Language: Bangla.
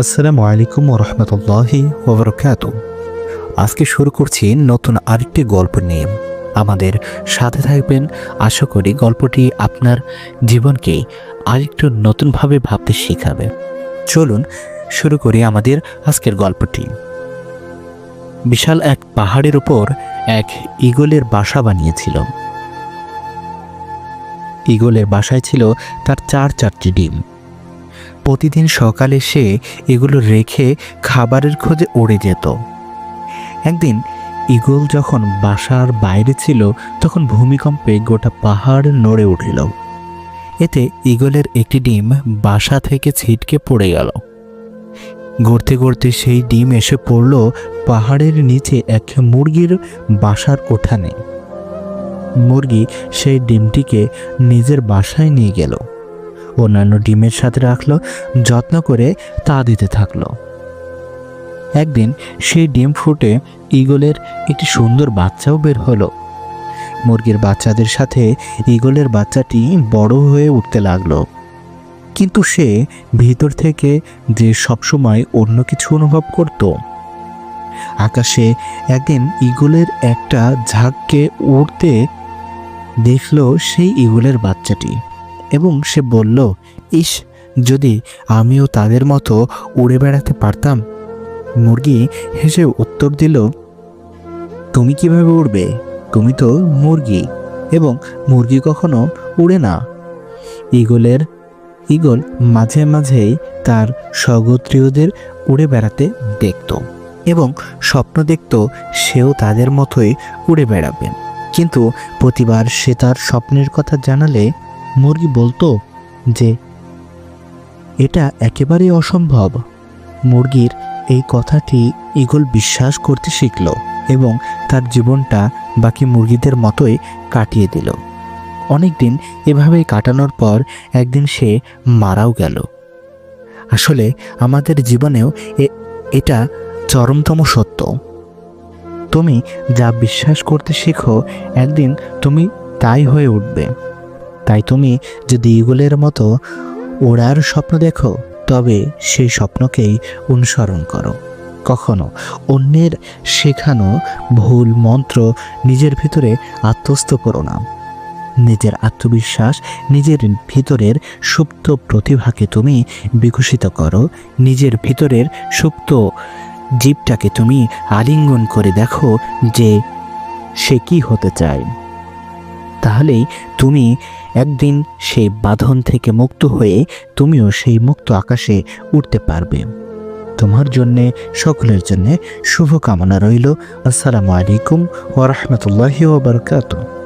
আসসালামু আলাইকুম রহমতুল্লাহি ওবরকাত আজকে শুরু করছি নতুন আরেকটি গল্প নিয়ে। আমাদের সাথে থাকবেন, আশা করি গল্পটি আপনার জীবনকে আরেকটু নতুনভাবে ভাবতে শেখাবে। চলুন শুরু করি আমাদের আজকের গল্পটি। বিশাল এক পাহাড়ের উপর এক ইগলের বাসা বানিয়েছিল। ইগলের বাসায় ছিল তার চার চারটি ডিম। প্রতিদিন সকালে সে এগুলো রেখে খাবারের খোঁজে উড়ে যেত। একদিন ইগল যখন বাসার বাইরে ছিল, তখন ভূমিকম্পে গোটা পাহাড় নড়ে উঠল। এতে ইগলের একটি ডিম বাসা থেকে ছিটকে পড়ে গেল। গড়তে গড়তে সেই ডিম এসে পড়ল পাহাড়ের নিচে এক মুরগির বাসার ওঠানে মুরগি সেই ডিমটিকে নিজের বাসায় নিয়ে গেল। অন্যান্য ডিমের সাথে রাখল, যত্ন করে তা দিতে থাকল। একদিন সেই ডিম ফুটে ইগলের একটি সুন্দর বাচ্চাও বের হলো। মুরগির বাচ্চাদের সাথে ইগলের বাচ্চাটি বড় হয়ে উঠতে লাগল। কিন্তু সে ভিতর থেকে যে সবসময় অন্য কিছু অনুভব করত, আকাশে একদিন ইগলের একটা ঝাঁককে উড়তে দেখল সেই ইগলের বাচ্চাটি। এবং সে বলল, ইস, যদি আমিও তাদের মতো উড়ে বেড়াতে পারতাম? মুরগি হেসে উত্তর দিল, তুমি কীভাবে উড়বে? তুমি তো মুরগি এবং মুরগি কখনো উড়ে না। ইগলের ইগল মাঝে মাঝেই তার স্বগোত্রীয়দের উড়ে বেড়াতে দেখত এবং স্বপ্ন দেখত সেও তাদের মতোই উড়ে বেড়াবে। কিন্তু প্রতিবার সে তার স্বপ্নের কথা জানালে মুরগি বলতো যে, এটা একেবারেই অসম্ভব। মুরগির এই কথাটি ইগল বিশ্বাস করতে শিখল এবং তার জীবনটা বাকি মুরগিদের মতোই কাটিয়ে দিল। অনেক দিন এভাবেই কাটানোর পর একদিন সে মারাও গেল। আসলে আমাদের জীবনেও এটা চরমতম সত্য। তুমি যা বিশ্বাস করতে শেখো, একদিন তুমি তাই হয়ে উঠবে। তাই তুমি যদি ইগলের মতো ওড়ার স্বপ্ন দেখো, তবে সেই স্বপ্নকেই অনুসরণ করো। কখনো অন্যের শেখানো ভুল মন্ত্র নিজের ভিতরে আত্মস্থ করো না। নিজের আত্মবিশ্বাস, নিজের ভিতরের সুপ্ত প্রতিভাকে তুমি বিকশিত করো। নিজের ভিতরের সুপ্ত জীবটাকে তুমি আলিঙ্গন করে দেখো যে সে কি হতে চায়। তাহলেই তুমি একদিন সেই বাঁধন থেকে মুক্ত হয়ে তুমিও সেই মুক্ত আকাশে উঠতে পারবে। তোমার জন্যে, সকলের জন্যে শুভকামনা রইল। আসসালামু আলাইকুম ওরহমতুল্লাহি ওবরকাতুহ